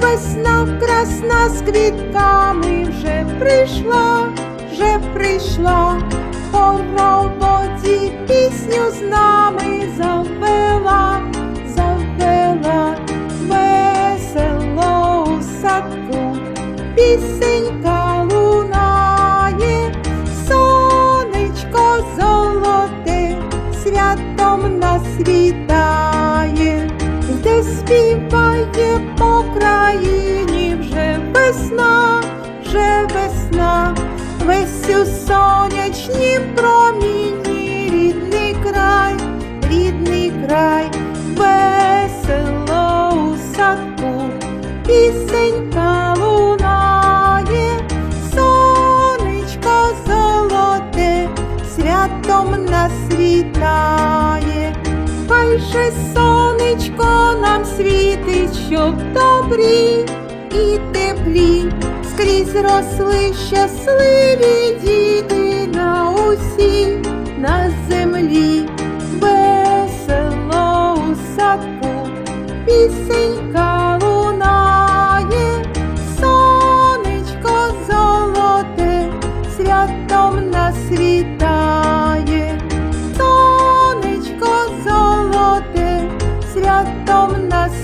Весна красна з квітками вже прийшла, вже прийшла, хороводі пісню з нами завела, завела весело садку, пісенька у сонячнім промінні, рідний край, рідний край, весело у садку, пісенька лунає, сонечко золоте, святом нас вітає. Хай же сонечко нам світить, щоб добрі скрізь росли щасливі діти на усі на землі, весело у садку, пісенька лунає, сонечко золоте, святом нас вітає. Сонечко золоте, святом нас.